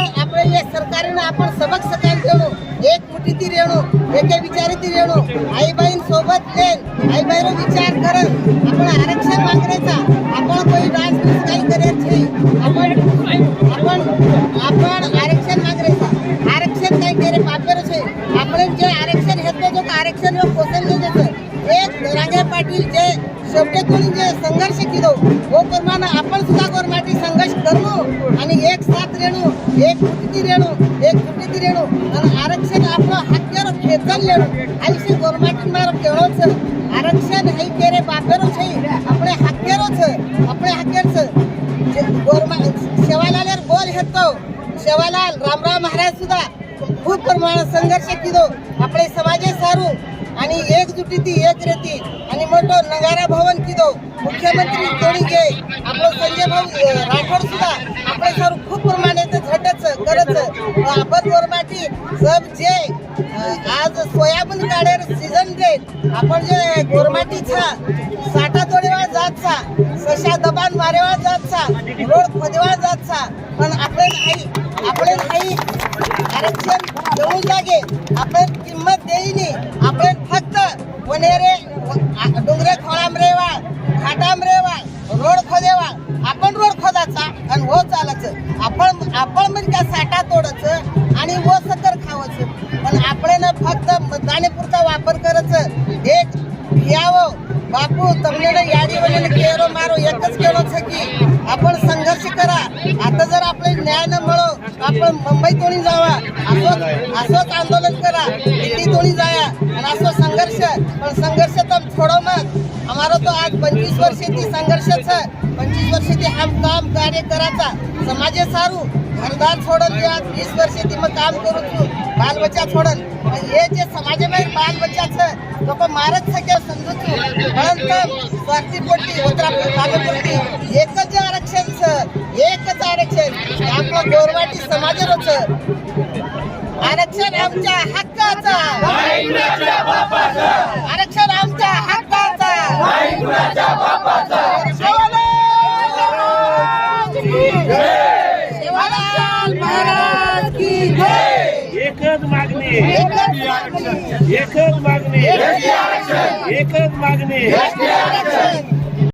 सरकारनं आपण सबक सकाळ रेणू एक मुठीती रेणू एके विचारीती रेणू आईबाईन सोबत लेन आईबाईनो विचार करत आपण आरक्षण मागण्याचा आपण કોઈ डान्स बीस काही करत नाही आपण आपण आपण आरक्षण मागण्याचा आरक्षण काही करे पापेर છે આપણે જે આરક્ષણ હેતુ જો આરક્ષણ નો પોષણ લઈ જશે એક રાજા પાટીલ જે शेवटेतून जे संघर्ष केलो वो प्रमाणे आपण सुद्धा गोरमाटी संघर्ष करू आणि एक साथ रेणू एक फुटीची रेणू एक फुटीची रेणू. आणि आरक्षण आपलं हत्यार खेचल लेणू आयुष्य गोरमाटी मार केवळ आरक्षण है तेरे बापेरो छे आपले हत्यारो छे अपने हत्यार छे गोरमा शेवालाल बोल हेतो. शेवालाल रामराव महाराज सुद्धा खूप प्रमाणात संघर्ष किदो. आपले समाजे सारू. आणि एकजुटी ती एक रेती आणि मोठं नगारा भवन किदो. मुख्यमंत्री तोडी घे आपलं संजय भाऊ राठोड सुद्धा आपले सारू खरंच खरंच आपण वर्माची सब जे आज सोयाबीन काढेर सीझन देईल आपण जे गोरमाटीचा साठा तोडेवा जातचा सशा दबान मारेवा जातचा रोड खोदेवा जातचा पण आपले नाही आपले नाही आरक्षण देऊन लागे आपण किंमत देईनी आपण फक्त वनेरे डोंगरे खोळा आपण आपण म्हणजे काय साठा तोडायचं आणि व सकर खावायचं. पण आपण फक्त मतदानेपुरता वापर करायचं. एक घ्यावं. बापू तमलेनं यारी वडील केरो मारो एकच केलो की. आपण संघर्ष करा. आता जर आपले न्याय न मळो आपण मुंबई तोणी जावा. असंच असंच आंदोलन करा. दिल्ली तोणी जाया. आणि असो संघर्ष. पण संघर्ष तर छोडो मत हमारो तो आज पंचवीस वर्ष ती संघर्षच. पंचवीस वर्ष ते हा काम कार्य करायचा. समाजे सारू घरदार सोडल ते आज वीस वर्ष ते मग काम करू तू बाल बच्चा सोडल. हे जे समाजे में बाल बच्चा तो मारत सगळ्या समजू तू. परंतु स्वार्थी पोटी उतरा एकच आरक्षण सर एकच आरक्षण. आपलं गोरवाटी समाजालाच आरक्षण आमच्या हक्काचा. आरक्षण महाराज की जय। एकच मागणी. एकच मागणी. एकच मागणी.